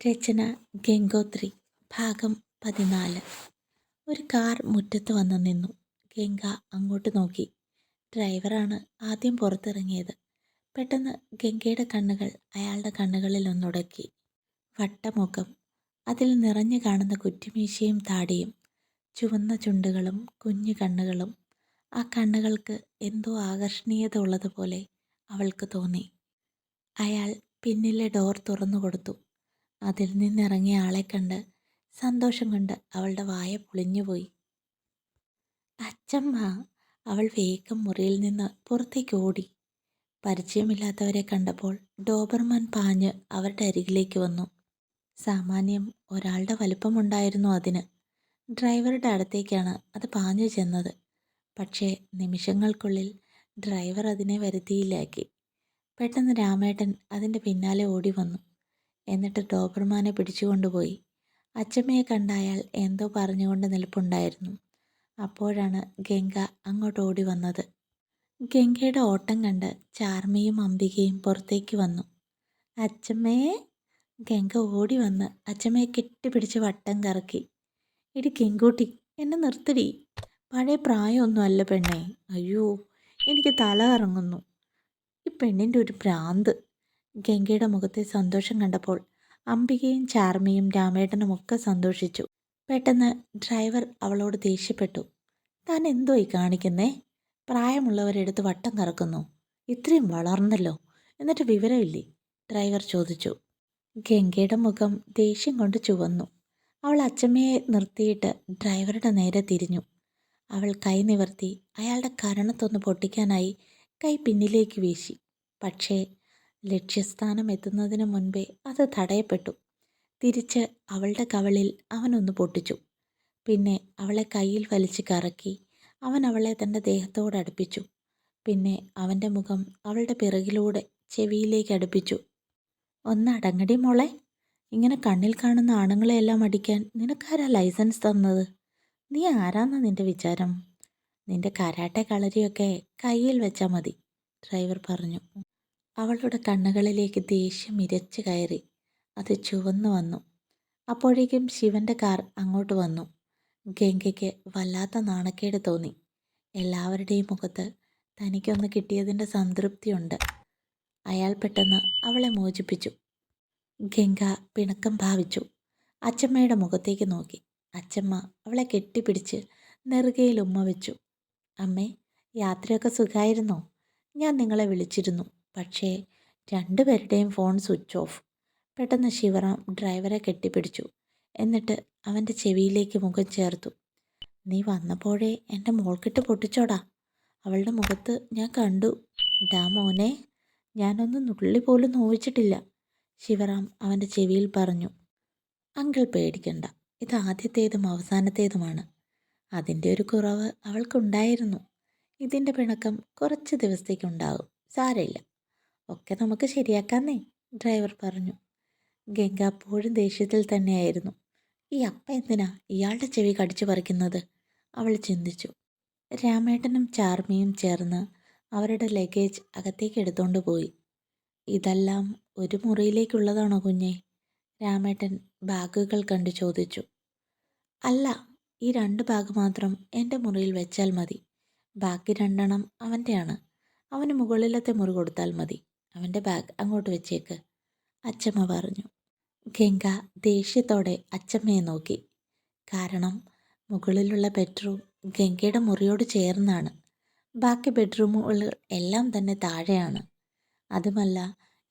രചന ഗംഗോത്രി ഭാഗം പതിനാല്. ഒരു കാർ മുറ്റത്ത് വന്ന് നിന്നു. ഗംഗ അങ്ങോട്ട് നോക്കി. ഡ്രൈവറാണ് ആദ്യം പുറത്തിറങ്ങിയത്. പെട്ടെന്ന് ഗംഗയുടെ കണ്ണുകൾ അയാളുടെ കണ്ണുകളിൽ ഒന്നുടക്കി വട്ടമുഖം അതിൽ നിറഞ്ഞു കാണുന്ന കുറ്റിമീശയും താടിയും ചുവന്ന ചുണ്ടുകളും കുഞ്ഞു കണ്ണുകളും ആ കണ്ണുകൾക്ക് എന്തോ ആകർഷണീയത ഉള്ളതുപോലെ അവൾക്ക് തോന്നി. അയാൾ പിന്നിലെ ഡോർ തുറന്നു കൊടുത്തു അതിൽ നിന്നിറങ്ങിയ ആളെ കണ്ട് സന്തോഷം കൊണ്ട് അവളുടെ വായ പൊളിഞ്ഞുപോയി അച്ചമ്മ അവൾ വേഗം മുറിയിൽ നിന്ന് പുറത്തേക്ക് ഓടി. പരിചയമില്ലാത്തവരെ കണ്ടപ്പോൾ ഡോബർമാൻ പാഞ്ഞ് അവരുടെ അരികിലേക്ക് വന്നു. സാമാന്യം ഒരാളുടെ വലുപ്പമുണ്ടായിരുന്നു അതിന്. ഡ്രൈവറുടെ അടുത്തേക്കാണ് അത് പാഞ്ഞു ചെന്നത്. പക്ഷേ നിമിഷങ്ങൾക്കുള്ളിൽ ഡ്രൈവർ അതിനെ വരുത്തിയില്ലാക്കി. പെട്ടെന്ന് രാമേട്ടൻ അതിന്റെ പിന്നാലെ ഓടി വന്നു. എന്നിട്ട് ഡോബർമാനെ പിടിച്ചുകൊണ്ടുപോയി. അച്ചമ്മയെ കണ്ടായാൽ എന്തോ പറഞ്ഞുകൊണ്ട് നിൽപ്പുണ്ടായിരുന്നു. അപ്പോഴാണ് ഗംഗ അങ്ങോട്ട് ഓടി വന്നത്. ഗംഗയുടെ ഓട്ടം കണ്ട് ചാർമിയും അംബികയും പുറത്തേക്ക് വന്നു. അച്ചമ്മേ! ഗംഗ ഓടി വന്ന് അച്ചമ്മയെ കെട്ടിപ്പിടിച്ച് വട്ടം കറക്കി. ഇടി ഗംഗൂട്ടി എന്നെ നിർത്തടി. പഴയ പ്രായമൊന്നും അല്ല പെണ്ണേ. അയ്യോ എനിക്ക് തല കറങ്ങുന്നു. ഈ പെണ്ണിന്റെ ഒരു ഭ്രാന്ത്. ഗംഗയുടെ മുഖത്തെ സന്തോഷം കണ്ടപ്പോൾ അംബികയും ചാർമിയും രാമേട്ടനും ഒക്കെ സന്തോഷിച്ചു. പെട്ടെന്ന് ഡ്രൈവർ അവളോട് ദേഷ്യപ്പെട്ടു. താൻ എന്തോ ഈ കാണിക്കുന്നേ പ്രായമുള്ളവരെടുത്ത് വട്ടം കറക്കുന്നു. ഇത്രയും വളർന്നല്ലോ. എന്നിട്ട് വിവരമില്ലേ? ഡ്രൈവർ ചോദിച്ചു. ഗംഗയുടെ മുഖം ദേഷ്യം കൊണ്ട് ചുവന്നു. അവൾ അച്ചമ്മയെ നിർത്തിയിട്ട് ഡ്രൈവറുടെ നേരെ തിരിഞ്ഞു. അവൾ കൈ നിവർത്തി അയാളുടെ കരണത്തൊന്ന് പൊട്ടിക്കാനായി കൈ പിന്നിലേക്ക് വീശി. പക്ഷേ ലക്ഷ്യസ്ഥാനം എത്തുന്നതിന് മുൻപേ അത് തടയപ്പെട്ടു. തിരിച്ച് അവളുടെ കവളിൽ അവനൊന്ന് പൊട്ടിച്ചു. പിന്നെ അവളെ കയ്യിൽ വലിച്ചു കറക്കി അവൻ അവളെ തന്റെ ദേഹത്തോട് അടുപ്പിച്ചു. പിന്നെ അവന്റെ മുഖം അവളുടെ പിറകിലൂടെ ചെവിയിലേക്ക് അടുപ്പിച്ചു. ഒന്ന് അടങ്ങടി മോളെ. ഇങ്ങനെ കണ്ണിൽ കാണുന്ന ആണുങ്ങളെയെല്ലാം അടിക്കാൻ നിനക്കാരാ ലൈസൻസ് തന്നത്? നീ ആരാന്നാ നിന്റെ വിചാരം? നിന്റെ കരാട്ടെ കളരിയൊക്കെ കയ്യിൽ വെച്ചാൽ മതി ഡ്രൈവർ പറഞ്ഞു. അവളുടെ കണ്ണുകളിലേക്ക് ദേഷ്യം ഇരച്ചു കയറി. അത് ചുവന്നു വന്നു. അപ്പോഴേക്കും ശിവന്റെ കാർ അങ്ങോട്ട് വന്നു. ഗംഗയ്ക്ക് വല്ലാത്ത നാണക്കേട് തോന്നി. എല്ലാവരുടെയും മുഖത്ത് തനിക്കൊന്ന് കിട്ടിയതിന്റെ സംതൃപ്തിയുണ്ട്. അയാൾ പെട്ടെന്ന് അവളെ മോചിപ്പിച്ചു. ഗംഗ പിണക്കം ഭാവിച്ചു. അച്ചമ്മയുടെ മുഖത്തേക്ക് നോക്കി. അച്ചമ്മ അവളെ കെട്ടിപ്പിടിച്ച് നെറുകയിൽ ഉമ്മ വെച്ചു. അമ്മേ യാത്രയൊക്കെ സുഖമായിരുന്നോ ഞാൻ നിങ്ങളെ വിളിച്ചിരുന്നു. പക്ഷേ രണ്ടുപേരുടെയും ഫോൺ സ്വിച്ച് ഓഫ്. പെട്ടെന്ന് ശിവറാം ഡ്രൈവറെ കെട്ടിപ്പിടിച്ചു. എന്നിട്ട് അവന്റെ ചെവിയിലേക്ക് മുഖം ചേർത്തു. നീ വന്നപ്പോഴേ എന്റെ മോൾക്കിട്ട് പൊട്ടിച്ചോടാ. അവളുടെ മുഖത്ത് ഞാൻ കണ്ടു. ഡാ മോനെ ഞാനൊന്ന് നുള്ളി പോലും നോവിച്ചിട്ടില്ല ശിവറാം അവന്റെ ചെവിയിൽ പറഞ്ഞു. അങ്കിൾ പേടിക്കണ്ട. ഇത് ആദ്യത്തേതും അവസാനത്തേതുമാണ്. അതിന്റെ ഒരു കുറവ് അവൾക്കുണ്ടായിരുന്നു. ഇതിന്റെ പിണക്കം കുറച്ച് ദിവസത്തേക്കുണ്ടാകും. സാരമില്ല. ഒക്കെ നമുക്ക് ശരിയാക്കാന്നേ ഡ്രൈവർ പറഞ്ഞു. ഗംഗ അപ്പോഴും ദേഷ്യത്തിൽ തന്നെയായിരുന്നു. ഈ അപ്പ എന്തിനാ ഇയാളുടെ ചെവി കടിച്ചു പറിക്കുന്നത്? അവൾ ചിന്തിച്ചു. രാമേട്ടനും ചാർമിയും ചേർന്ന് അവരുടെ ലഗേജ് അകത്തേക്ക് എടുത്തുകൊണ്ട് പോയി. ഇതെല്ലാം ഒരു മുറിയിലേക്കുള്ളതാണോ കുഞ്ഞെ? രാമേട്ടൻ ബാഗുകൾ കണ്ട് ചോദിച്ചു. അല്ല ഈ രണ്ട് ബാഗ് മാത്രം എന്റെ മുറിയിൽ വെച്ചാൽ മതി. ബാക്കി രണ്ടെണ്ണം അവന്റെയാണ് അവന് മുകളിലത്തെ മുറി കൊടുത്താൽ മതി. അവന്റെ ബാഗ് അങ്ങോട്ട് വെച്ചേക്ക്. അച്ചമ്മ പറഞ്ഞു ഗംഗ ദേഷ്യത്തോടെ അച്ചമ്മയെ നോക്കി. കാരണം മുകളിലുള്ള ബെഡ്റൂം ഗംഗയുടെ മുറിയോട് ചേർന്നാണ്. ബാക്കി ബെഡ്റൂമുകൾ എല്ലാം തന്നെ താഴെയാണ്. അതുമല്ല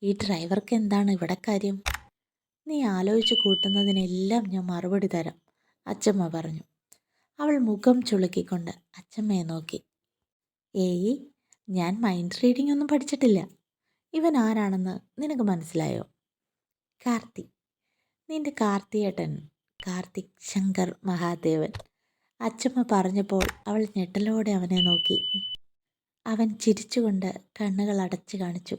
ഈ ഡ്രൈവർക്ക് എന്താണ് ഇവിടെ കാര്യം? നീ ആലോചിച്ച് കൂട്ടുന്നതിനെല്ലാം ഞാൻ മറുപടി തരാം അച്ചമ്മ പറഞ്ഞു. അവൾ മുഖം ചുളുക്കിക്കൊണ്ട് അച്ചമ്മയെ നോക്കി. ഏയ് ഞാൻ മൈൻഡ് റീഡിംഗ് ഒന്നും പഠിച്ചിട്ടില്ല. ഇവൻ ആരാണെന്ന് നിനക്ക് മനസ്സിലായോ? കാർത്തി. നിന്റെ കാർത്തിയേട്ടൻ കാർത്തിക് ശങ്കർ മഹാദേവൻ. അച്ചമ്മ പറഞ്ഞപ്പോൾ അവൾ ഞെട്ടലോടെ അവനെ നോക്കി. അവൻ ചിരിച്ചുകൊണ്ട് കണ്ണുകൾ അടച്ചു കാണിച്ചു.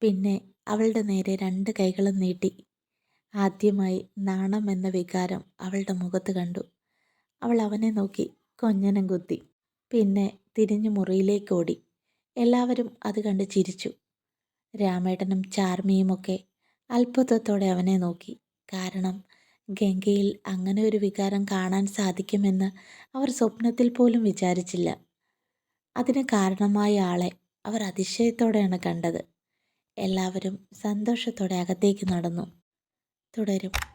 പിന്നെ അവളുടെ നേരെ രണ്ട് കൈകളും നീട്ടി. ആദ്യമായി നാണം എന്ന വികാരം അവളുടെ മുഖത്ത് കണ്ടു. അവൾ അവനെ നോക്കി കൊഞ്ഞനം കുത്തി. പിന്നെ തിരിഞ്ഞു മുറിയിലേക്ക് ഓടി. എല്ലാവരും അത് കണ്ട് ചിരിച്ചു. രാമേട്ടനും ചാർമിയുമൊക്കെ അത്ഭുതത്തോടെ അവനെ നോക്കി. കാരണം ഗംഗയിൽ അങ്ങനെ ഒരു വികാരം കാണാൻ സാധിക്കുമെന്ന് അവർ സ്വപ്നത്തിൽ പോലും വിചാരിച്ചില്ല. അതിന് കാരണമായ ആളെ അവർ അതിശയത്തോടെയാണ് കണ്ടത്. എല്ലാവരും സന്തോഷത്തോടെ അകത്തേക്ക് നടന്നു. തുടരും.